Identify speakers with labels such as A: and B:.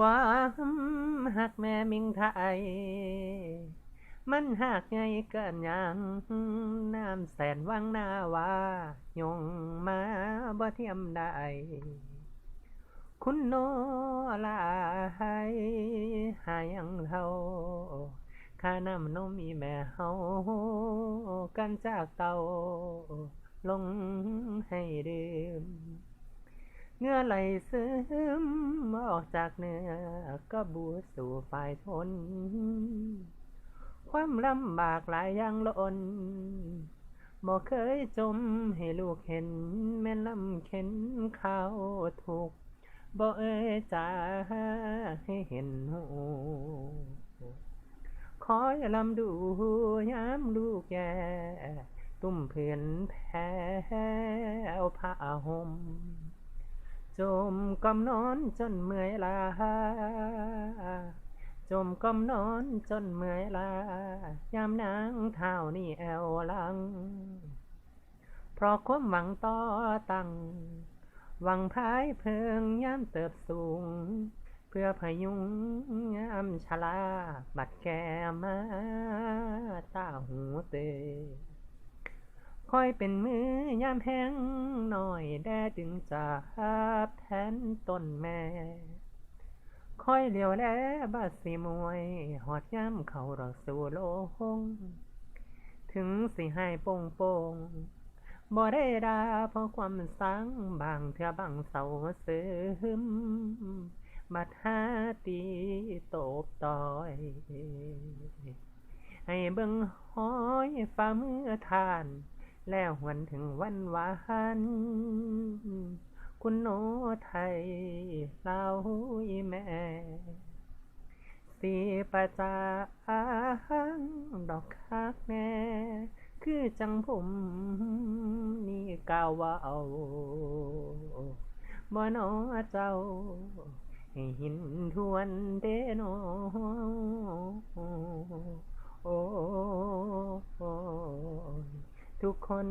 A: ความหักแม่มิงไทย มันหักไงเกินยังน้ำแสนวังนาวายงมาบ่เทียมได้ คุณโนลายหายังเท่าข้าน้ำนมมีแม่เฮากันจากเตาลงให้ดื่ม เงื่อไหลซึมออกจากเนื้อก็บูสู่ฝ่ายทน ความลำบากหลายอย่างล้นบ่เคยจมให้ลูกเห็น แม่ลำเข็นข้าถูกบ่เอ่ยจาให้เห็นหูคอยลำดูยามลูกแย่ ตุ้มเพื่อนแพ้เอาผ้าห่ม จมกำนอนจนเมื่อยลา จมกำนอนจนเมื่อยลายามนางเท้านี่แอวลัง เพราะความหวังต่อตั้งหวังพายเพิงยามเติบสูง เพื่อพยุงยามชลา บัดแก่มาตาหูเตย คอยเป็นมือยามแห้งหน่อยแดดดึงจาแทนต้นแม่คอยเลียวแลบาดสีมวยหอดย่ำเขารักสู่โลงถึงสิให้โป่งโป่งบ่ได้ดาเพราะความสังบางเถื่อบางเสาซึมบัดหาตีโตบต่อย ให้เบิ่งห้อยฝ่ามือทาน แล้วหวนถึงวันวานคุณโนไทยเล่าแม่สีประจางดอกคักแน่คือจังผมนี่กาวาเอาบ่นอเจ้าให้หินทวนเดโน ทุกคน